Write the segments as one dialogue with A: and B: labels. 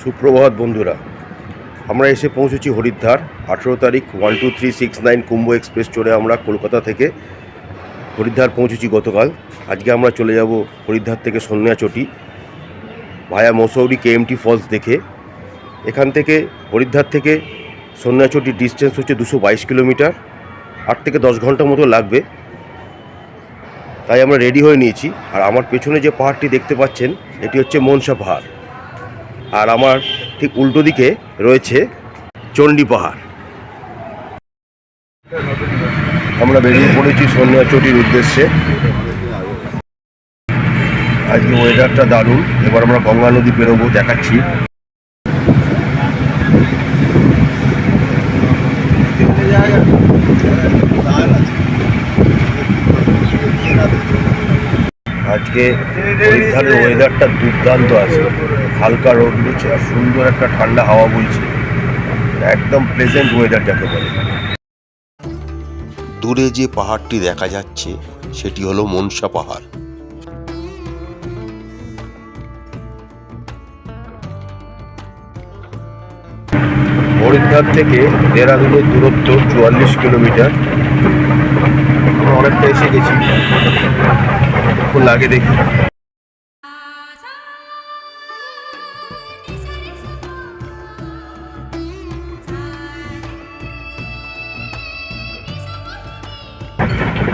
A: সুপ্রভাত বন্ধুরা, আমরা এসে পৌঁছেছি হরিদ্বার। আঠেরো তারিখ one two three six nine Kumbh express চড়ে আমরা কলকাতা থেকে হরিদ্বার পৌঁছেছি গতকাল। আজকে আমরা চলে যাব হরিদ্বার থেকে সন্ন্যাচটি ভায়া মসৌরি কেএমটি ফলস দেখে। এখান থেকে হরিদ্বার থেকে সন্ন্যাচটির ডিস্টেন্স হচ্ছে দুশো বাইশ কিলোমিটার। আট থেকে দশ ঘণ্টা মতো লাগবে। তাই আমরা রেডি হয়ে নিয়েছি। আর আমার পেছনে যে পাহাড়টি দেখতে পাচ্ছেন, এটি হচ্ছে মনসা পাহাড়। আর আমার ঠিক উল্টো দিকে রয়েছে চণ্ডী পাহাড়। আমরা বেরিয়ে পড়েছি সন্ন্যাচটির উদ্দেশ্যে। আজকে ওয়েদারটা দারুণ। এবার আমরা গঙ্গা নদী পেরোবো, দেখাচ্ছি। আজকে হরিদ্বারের ওয়েদারটা দুর্দান্ত আছে। হালকা রোদ দিচ্ছে আর সুন্দর একটা ঠান্ডা হাওয়া বইছে। একদম প্লেজেন্ট ওয়েদার যাকে বলে।
B: দূরে যে পাহাড়টি দেখা যাচ্ছে সেটি হলো মনসা পাহাড়।
A: হরিদ্বার থেকে দেরাদুনের দূরত্ব চুয়াল্লিশ কিলোমিটার। অনেকটা এসে গেছি। এখন লাগে দেখি।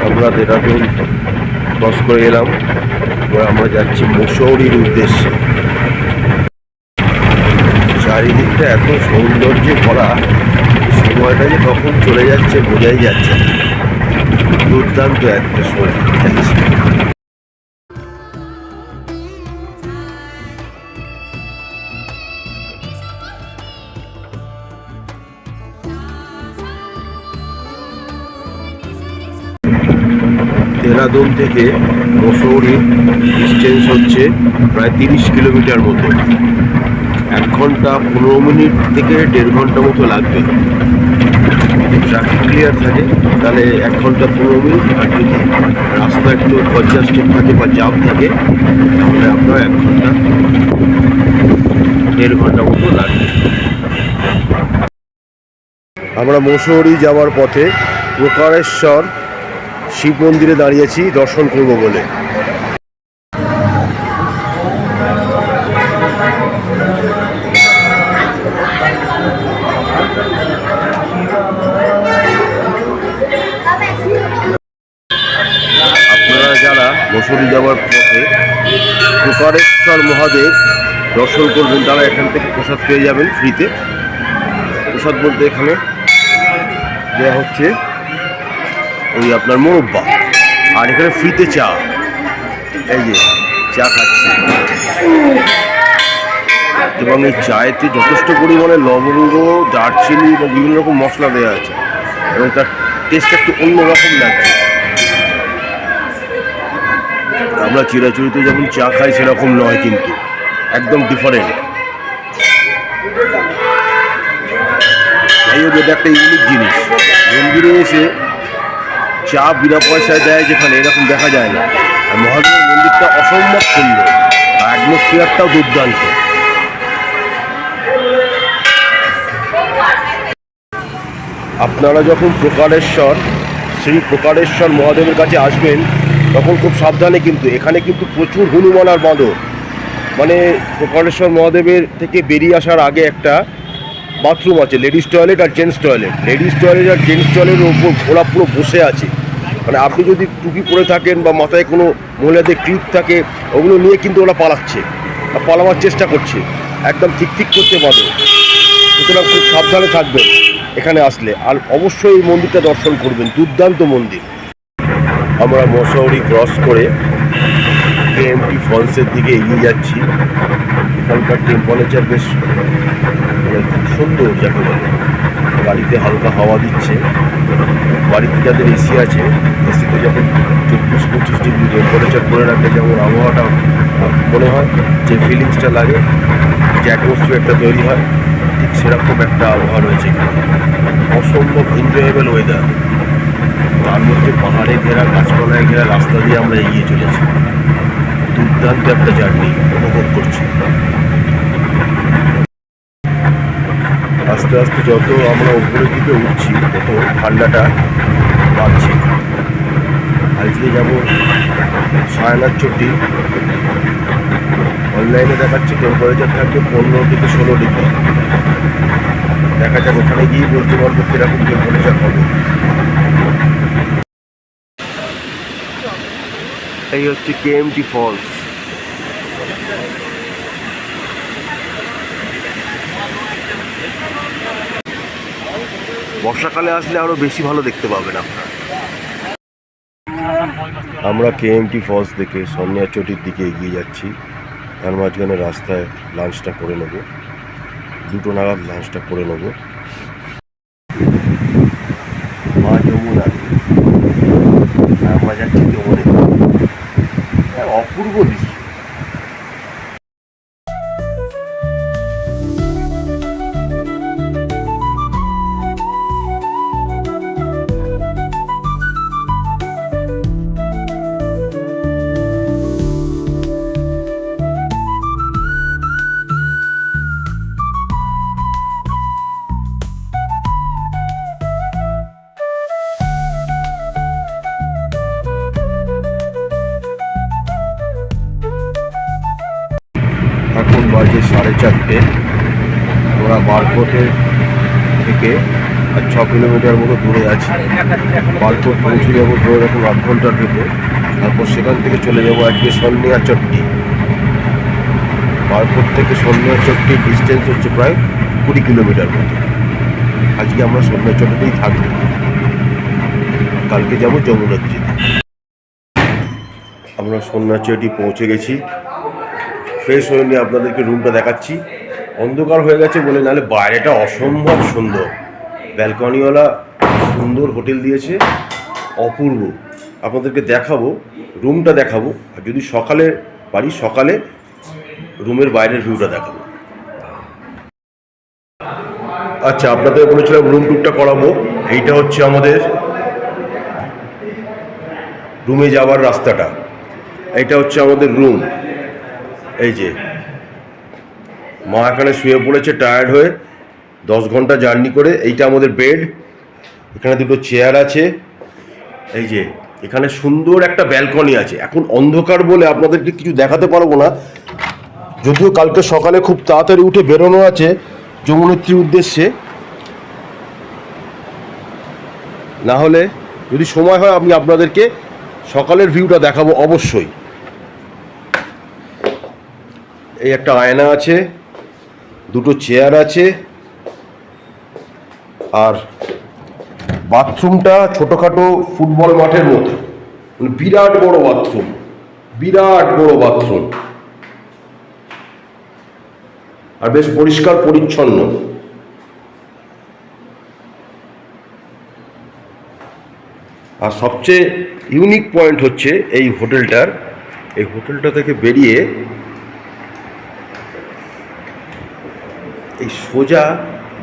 A: আমরা দেরাদুন ক্রস করে এলাম এবার আমরা যাচ্ছি মুসৌরির উদ্দেশ্যে। চারিদিকটা এত সৌন্দর্যে ভরা, সময়টা যে কখন চলে যাচ্ছে বোঝাই যাচ্ছে। দুর্দান্ত একটা সময়। যাচ্ছে দেরাদুন থেকে মসৌরি ডিস্টেন্স হচ্ছে প্রায় তিরিশ কিলোমিটার মতো। এক ঘণ্টা পনেরো মিনিট থেকে দেড় ঘণ্টা মতো লাগবে। যদি ট্রাফিক ক্লিয়ার থাকে, তাহলে এক ঘণ্টা পনেরো মিনিট আর যদি রাস্তা একটু কনজাস্টেড থাকে বা জাম থাকে, তাহলে আপনার এক ঘণ্টা দেড় ঘণ্টা মতো লাগবে। আমরা মসৌরি যাওয়ার পথে প্রকারেশ্বর শিব মন্দিরে দাঁড়িয়েছি, দর্শন করব বলে। আপনারা যারা মসুরি যাওয়ার পথে প্রকারেশ্বর মহাদেব দর্শন করবেন, তারা এখান থেকে প্রসাদ পেয়ে যাবেন ফ্রিতে প্রসাদ বলতে এখানে দেওয়া হচ্ছে ওই আপনার মোরব্বা। আর এখানে ফ্রিতে চা। এই যে, চা খাচ্ছি। এবং এই চায়েতে যথেষ্ট পরিমাণে লবঙ্গ, দারচিনি বা বিভিন্ন রকম মশলা দেওয়া আছে। এবং তার টেস্ট একটু অন্যরকম লাগছে। আমরা চিরাচরিত যেমন চা খাই, সেরকম নয় কিন্তু। একদম ডিফারেন্ট যাই হোক, এটা একটা ইউনিক জিনিস। মন্দিরে এসে চা বিনা পয়সায় দেয় যেখানে এরকম দেখা যায় না। আর মহাদেবের মন্দিরটা অসম্ভব সুন্দর। আর অ্যাটমসফিয়ারটাও দুর্দান্ত। আপনারা যখন প্রকারেশ্বর, শ্রী প্রকারেশ্বর মহাদেবের কাছে আসবেন, তখন খুব সাবধানে কিন্তু, এখানে কিন্তু প্রচুর হনুমান আর মানে প্রকারেশ্বর মহাদেবের থেকে বেরিয়ে আসার আগে একটা বাথরুম আছে লেডিস টয়লেট আর জেন্টস টয়লেট লেডিস টয়লেট আর জেন্টস টয়লেটের ওপর ওরা পুরো বসে আছে। মানে আপনি যদি টুপি পরে থাকেন বা মাথায় কোনো মহিলাদের ক্লিপ থাকে, ওগুলো নিয়ে কিন্তু ওরা পালাচ্ছে। আর পালাবার চেষ্টা করছে। একদম ঠিক ঠিক করতে পারবে। সুতরাং খুব সাবধানে থাকবেন এখানে আসলে। আর অবশ্যই এই মন্দিরটা দর্শন করবেন। দুর্দান্ত মন্দির। আমরা মশাউরি ক্রস করে কেএমটি ফলসের দিকে এগিয়ে যাচ্ছি। এখানকার টেম্পারেচার বেশ সুন্দর যাকে বলে গাড়িতে হালকা হাওয়া দিচ্ছে। বাড়িতে যাদের এসি আছে, এসিতে যখন চব্বিশ, পঁচিশ ডিগ্রি টেম্পারেচার করে রাখলে যেমন আবহাওয়াটা মনে হয়, যে ফিলিংসটা লাগে, যে অ্যাটমসফিয়ারটা তৈরি হয়, ঠিক সেরকম একটা আবহাওয়া রয়েছে অসম্ভব এনজয়েবল ওয়েদার তার মধ্যে পাহাড়ে ঘেরা, গাছপালায় ঘেরা, রাস্তা দিয়ে আমরা এগিয়ে চলেছি। দুর্দান্ত একটা জার্নি উপভোগ করছি। আস্তে আস্তে যত আমরা উপরের দিকে উঠছি, তত ঠান্ডাটা বাড়ছে। আজকে যাব সায়নার চটি। অনলাইনে দেখাচ্ছে টেম্পারেচার থাকবে পনেরো থেকে ষোলো ডিগ্রি। দেখা যাক ওখানে গিয়ে বলতে পারব কীরকম টেম্পারেচার হবে। এই হচ্ছে কেএমটি ফলস বর্ষাকালে আসলে আরও বেশি ভালো দেখতে পাবেন আপনারা। আমরা কে কেএমটি ফলস দেখে সন্ধ্যা চটির দিকে এগিয়ে যাচ্ছি। তার মাঝখানে রাস্তায় লাঞ্চটা করে নেব। দুটো নাগাদ লাঞ্চটা করে নেব। বাজে সাড়ে চারটে। ওরা বারকোটে থেকে ছ কিলোমিটার মতো দূরে আছে। বারকোট পৌঁছে যাব ধরে এখন আধ ঘণ্টার ভেতর তারপর সেখান থেকে চলে যাব আজকে সন্নিয়া চট্টি। বারকোট থেকে সন্নিয়া চট্টির ডিস্টেন্স হচ্ছে প্রায় কুড়ি কিলোমিটার মতো। আজকে আমরা সন্নিয়া চট্টিতেই থাকব। কালকে যাব যমুনোত্রীতে আমরা সন্ন্যাচটি পৌঁছে গেছি। ফ্রেশ হয়ে নিয়ে আপনাদেরকে রুমটা দেখাচ্ছি। অন্ধকার হয়ে গেছে বলে নাহলে বাইরেটা অসম্ভব সুন্দর। ব্যালকনিওয়ালা সুন্দর হোটেল দিয়েছে। অপূর্ব। আপনাদেরকে দেখাবো রুমটা দেখাবো। আর যদি সকালে পারি, সকালে রুমের বাইরের ভিউটা দেখাবো। আচ্ছা আপনাদের বলেছিলাম রুম টুকটা করাবো। এইটা হচ্ছে আমাদের রুমে যাওয়ার রাস্তাটা। এইটা হচ্ছে আমাদের রুম এই যে, মা এখানে শুয়ে পড়েছে টায়ার্ড হয়ে দশ ঘণ্টা জার্নি করে, এইটা আমাদের বেড এখানে দুটো চেয়ার আছে, এই যে, এখানে সুন্দর একটা ব্যালকনি আছে। এখন অন্ধকার বলে আপনাদেরকে কিছু দেখাতে পারব না। যদিও কালকে সকালে খুব তাড়াতাড়ি উঠে বেরোনো আছে যমুনেত্রীর উদ্দেশ্যে। না হলে যদি সময় হয়, আমি আপনাদেরকে সকালের ভিউটা দেখাবো অবশ্যই। এই একটা আয়না আছে, দুটো চেয়ার আছে, আর বাথরুমটা ছোটোখাটো ফুটবল মাঠের মতো। মানে বিরাট বড় বাথরুম, বিরাট বড় বাথরুম। আর বেশ পরিষ্কার পরিচ্ছন্ন। আর সবচেয়ে ইউনিক পয়েন্ট হচ্ছে এই হোটেলটার, এই হোটেলটা থেকে বেরিয়ে এই সোজা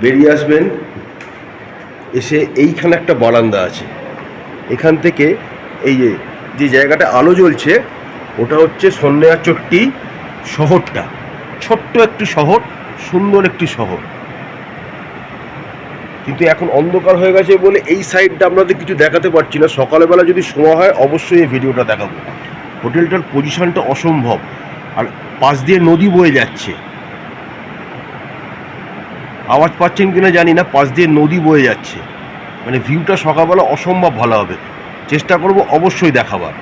A: বেরিয়ে আসবেন। এসে এইখানে একটা বারান্দা আছে। এখান থেকে এই যে যে জায়গাটা আলো জ্বলছে, ওটা হচ্ছে সন্ধ্যা চট্টি শহরটা। ছোট্ট একটি শহর, সুন্দর একটি শহর। কিন্তু এখন অন্ধকার হয়ে গেছে বলে এই সাইডটা আপনাদের কিছু দেখাতে পারছি না। সকালবেলা যদি সময় হয়, অবশ্যই এই ভিডিওটা দেখাবো। হোটেলটার পজিশনটা অসম্ভব। আর পাশ দিয়ে নদী বয়ে যাচ্ছে। আওয়াজ পাচ্ছেন কিনা জানি না, পাশ দিয়ে নদী বয়ে যাচ্ছে। মানে ভিউটা সকালবেলা অসম্ভব ভালো হবে। চেষ্টা করব অবশ্যই দেখাবার।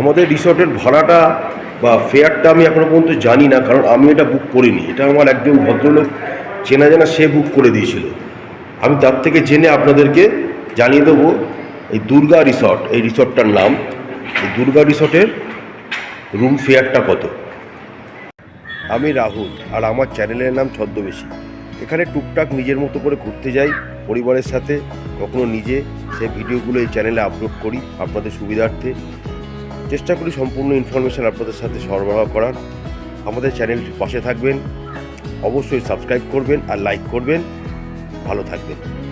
A: আমাদের রিসর্টের ভাড়াটা বা ফেয়ারটা আমি এখনও পর্যন্ত জানি না, কারণ আমি এটা বুক করিনি। এটা আমার একজন ভদ্রলোক চেনা জানা, সে বুক করে দিয়েছিল। আমি তার থেকে জেনে আপনাদেরকে জানিয়ে দেবো, এই দুর্গা রিসর্ট, এই রিসর্টটার নাম। দুর্গা রিসর্টের রুম ফেয়ারটা কত? আমি রাহুল, আর আমার চ্যানেলের নাম ছদ্মবেশী। এখানে টুকটাক নিজের মতো করে ঘুরতে যাই, পরিবারের সাথে, কখনো নিজে। সেই ভিডিওগুলো এই চ্যানেলে আপলোড করি আপনাদের সুবিধার্থে। চেষ্টা করি সম্পূর্ণ ইনফরমেশান আপনাদের সাথে সরবরাহ করার। আমাদের চ্যানেলটির পাশে থাকবেন। অবশ্যই সাবস্ক্রাইব করবেন আর লাইক করবেন। ভালো থাকবেন।